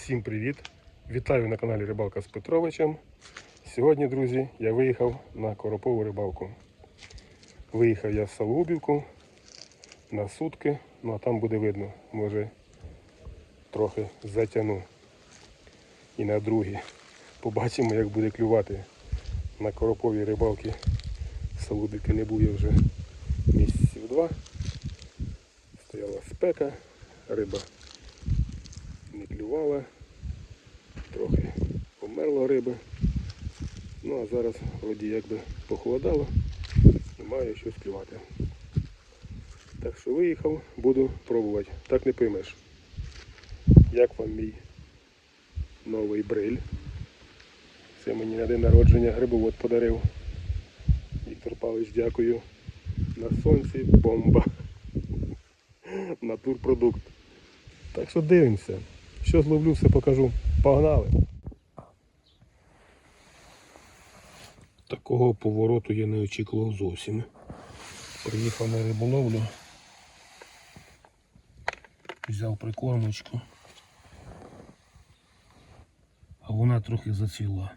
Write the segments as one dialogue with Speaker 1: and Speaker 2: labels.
Speaker 1: Всім привіт! Вітаю на каналі Рибалка з Петровичем. Сьогодні, друзі, я виїхав на коропову рибалку. Виїхав я в Салубівку на сутки, ну а там буде видно, може трохи затягну. І на другі. Побачимо, як буде клювати на короповій рибалці. Салубівки не був я вже місяців два. Стояла спека, риба не клювала, трохи померло риби. Ну а зараз вроді якби похолодало і маю щось клювати. Так що виїхав, буду пробувати. Так не поймеш. Як вам мій новий бриль? Це мені на день народження грибовод подарив. Віктор Павлович, дякую. На сонці бомба. Натурпродукт. Так що дивимося. Що зловлю, все покажу. Погнали. Такого повороту я не очікував зовсім. Приїхав на риболовлю. Взяв прикормочку. А вона трохи зацвіла.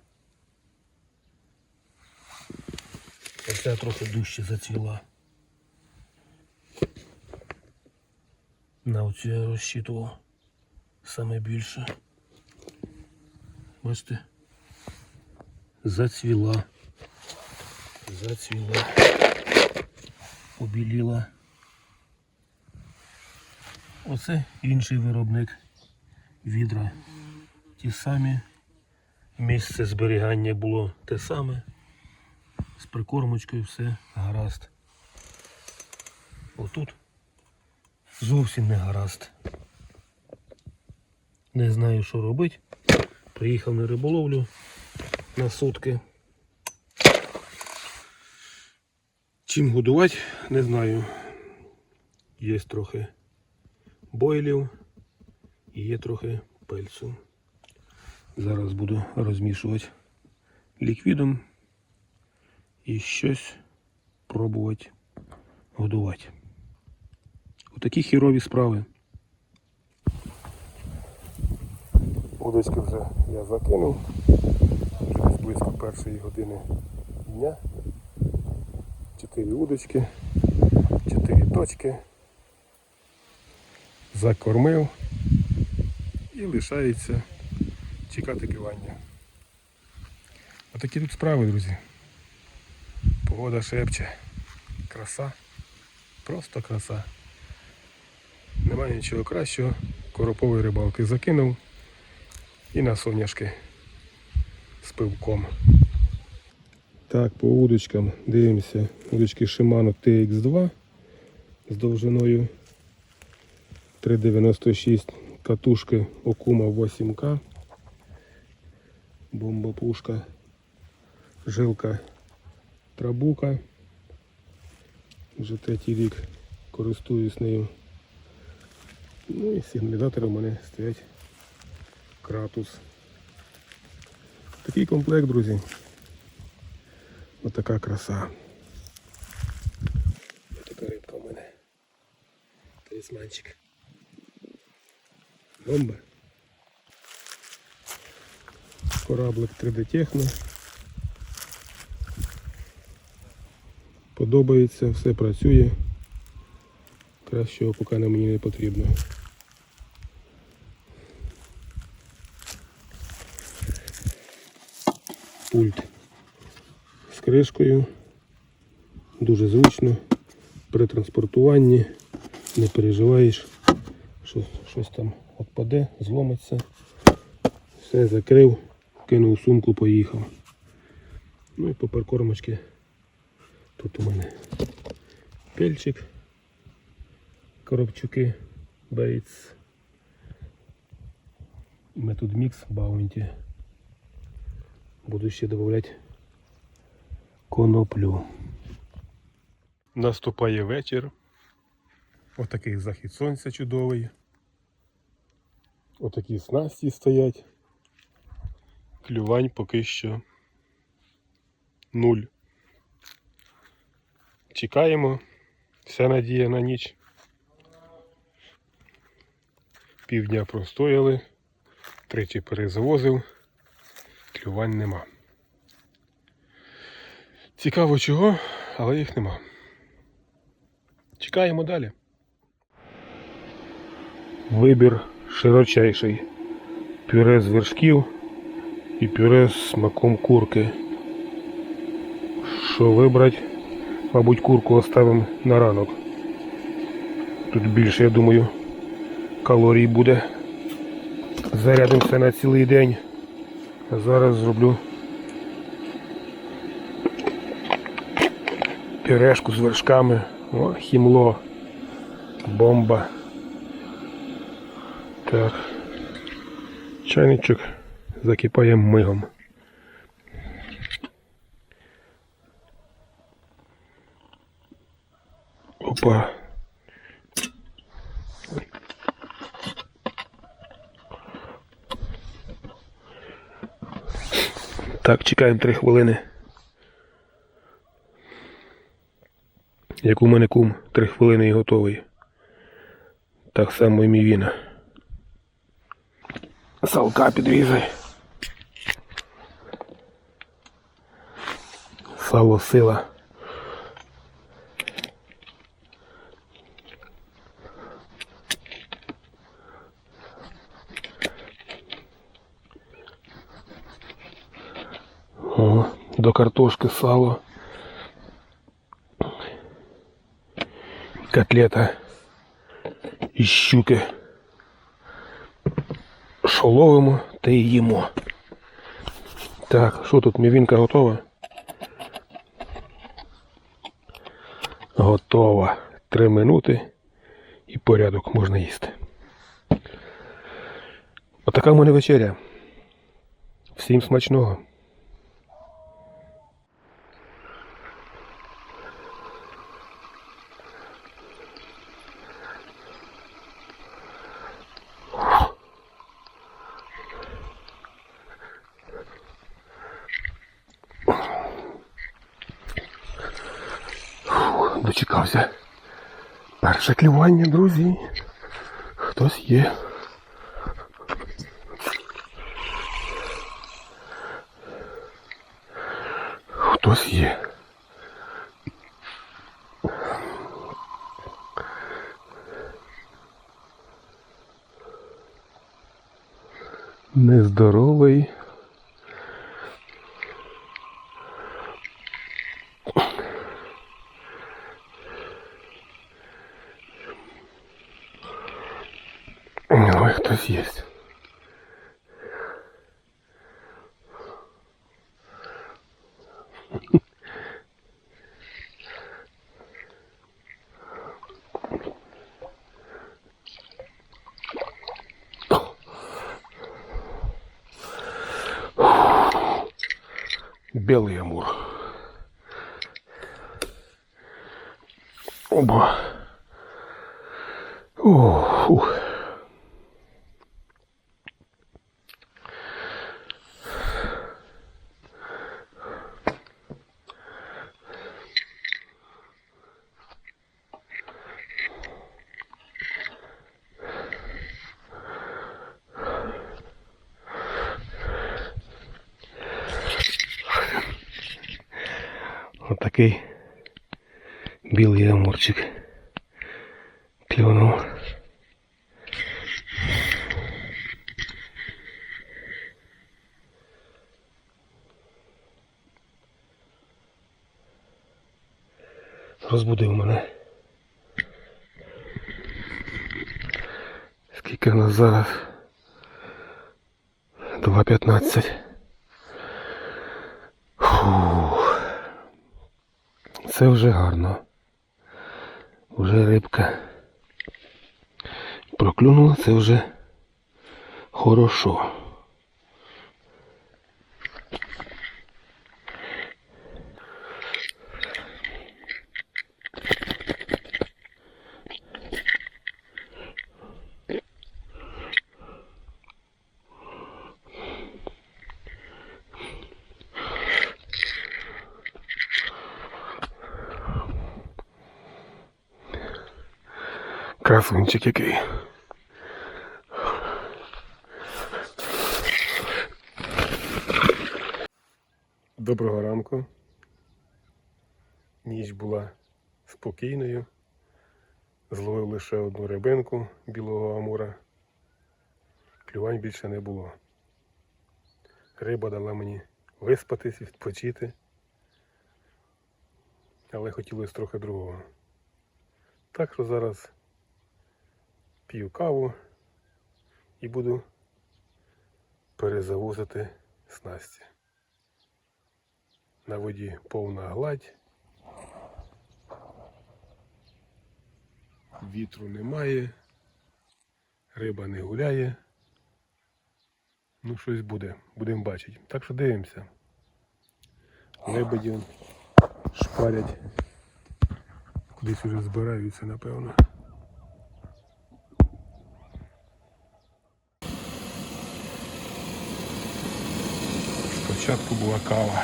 Speaker 1: Оця трохи дужче зацвіла. На оцю я розчитував саме більше. Бачите? Зацвіла. Зацвіла. Побіліла. Оце інший виробник відра. Ті самі. Місце зберігання було те саме. З прикормочкою все гаразд. Отут зовсім не гаразд. Не знаю, що робити. Приїхав на риболовлю на сутки. Чим годувати, не знаю. Є трохи бойлів і є трохи пельцю. Зараз буду розмішувати ліквідом і щось пробувати годувати. Отакі хірові справи. Удочки вже я закинув. Вже близько першої години дня. Чотири удочки, чотири точки. Закормив і лишається чекати клювання. Отакі тут справи, друзі. Погода шепче. Краса. Просто краса. Немає нічого кращого. Коропової рибалки закинув і на соняшки з пивком. Так, по удочкам дивимося. Удочки Shimano TX2 з довжиною 3,96 катушки Окума 8К. Бомба-пушка. Жилка Трабука. Вже третій рік користуюсь нею. Ну і сигналізатори у мене стоять Кратус. Такий комплект, друзі. Отака краса. Ось така рибка у мене. Талісманчик. Бомба. Кораблик 3D Техно. Подобається, все працює. Кращого поки на мені не потрібно. Пульт з кришкою. Дуже зручно. При транспортуванні не переживаєш, що щось там відпаде, зломиться. Все закрив, кинув сумку, поїхав. Ну і по прикормочці тут у мене пельчик, коробчуки, бейтс. Метод мікс баунті. Буду ще додавати коноплю. Наступає вечір. Отакий захід сонця чудовий. Отакі снасті стоять. Клювань поки що нуль. Чекаємо. Вся надія на ніч. Півдня простояли. Тричі перезавозив, клювань нема. Цікаво чого, але їх нема. Чекаємо далі. Вибір широчайший. Пюре з вершків і пюре з смаком курки. Що вибрати? Мабуть, курку оставимо на ранок. Тут більше, я думаю, калорій буде. Зарядимося на цілий день. А зараз зроблю пюрешку з вершками. О, хімло. Бомба. Так. Чайничок закипає мигом. Опа. Так, чекаємо три хвилини. Як у мене кум, три хвилини і готовий. Так само і мій віна. Салка підрізай. Сало сила. О, до картошки сало. Котлета із щуки. Що ловимо, те й їмо. Так, що тут, мівінка готова? Готова. Три минути і порядок можна їсти. Отака в мене вечеря. Всім смачного. Дочекався. Перше клювання, друзі. Хтось є. Хтось є. Нездоровий. Белый амур. Оба. О, фух. Білий амурчик. Клюнув. Розбудив мене. Скільки в нас зараз? 2.15. Фух. Це вже гарно. Вже рибка проклюнула, це вже хорошо. Красунчик який. Доброго ранку. Ніч була спокійною. Зловив лише одну рибинку білого амура. Клювань більше не було. Риба дала мені виспатись, відпочити. Але хотілося трохи другого. Так що зараз п'ю каву і буду перезавозити снасті. На воді повна гладь. Вітру немає, риба не гуляє. Ну, щось буде, будемо бачити. Так що дивимося. Лебеді шпарять. Кудись уже збираються, напевно. Спочатку була кава.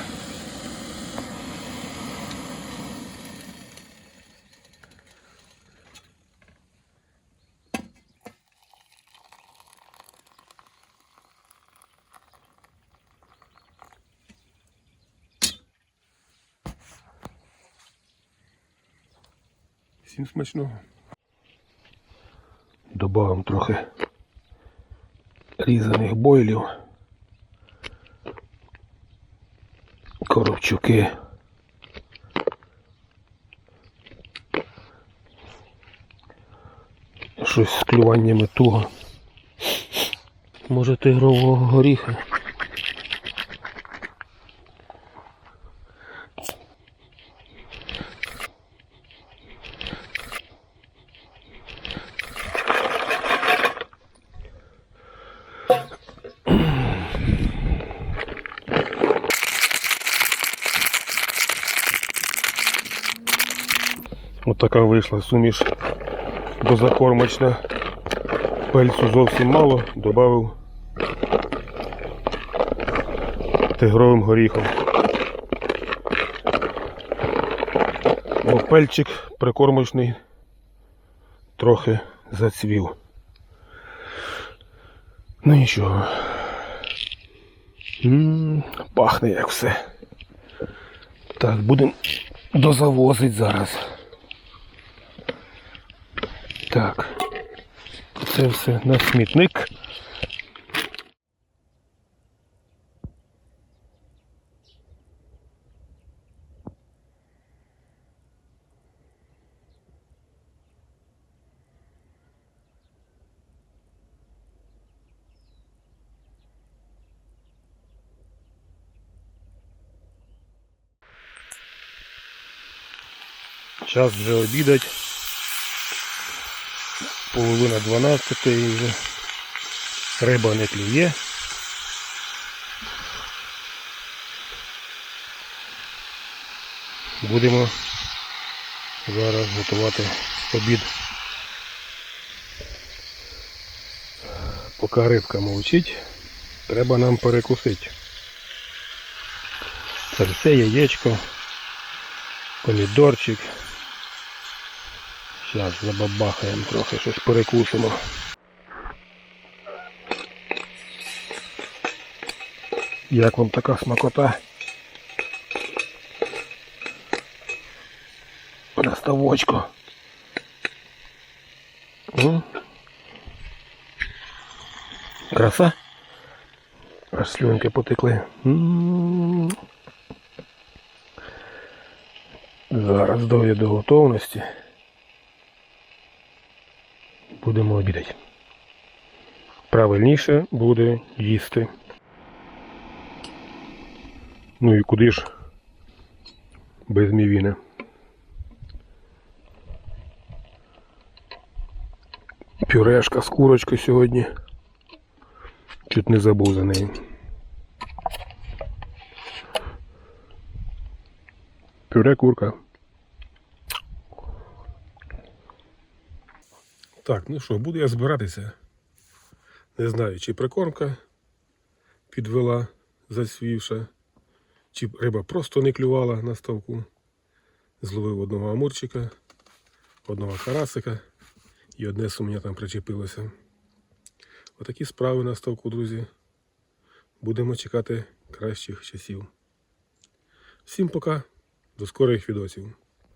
Speaker 1: Всім смачного. Добавимо трохи різаних бойлів. Коробчуки. Щось з клюваннями туго. Може тигрового горіха. Така вийшла суміш дозакормочна. Пельцю зовсім мало, додав тигровим горіхом. Бо пельчик прикормочний трохи зацвів. Ну нічого. М, Пахне як все. Так, будемо дозавозити зараз. Так. Це все на смітник. Час вже обідать. Половина 12 і вже риба не клює. Будемо зараз готувати обід. Поки рибка мовчить, треба нам перекусити. Це все яєчко, помідорчик. Зараз забабахаємо трохи, щось перекусимо. Як вам така смакота? На ставочку. М? Краса? Аж слюнки потекли. Зараз доведу до готовності будемо обідати. Правильніше буде їсти. Ну і куди ж без мівіни. Пюрешка з курочкою сьогодні. Чуть не забув за неї. Пюре курка. Так, ну що, буду я збиратися. Не знаю, чи прикормка підвела засвівша, чи риба просто не клювала на ставку. Зловив одного амурчика, одного карасика і одне сумня там причепилося. Отакі справи на ставку, друзі. Будемо чекати кращих часів. Всім пока, до скорих відосів.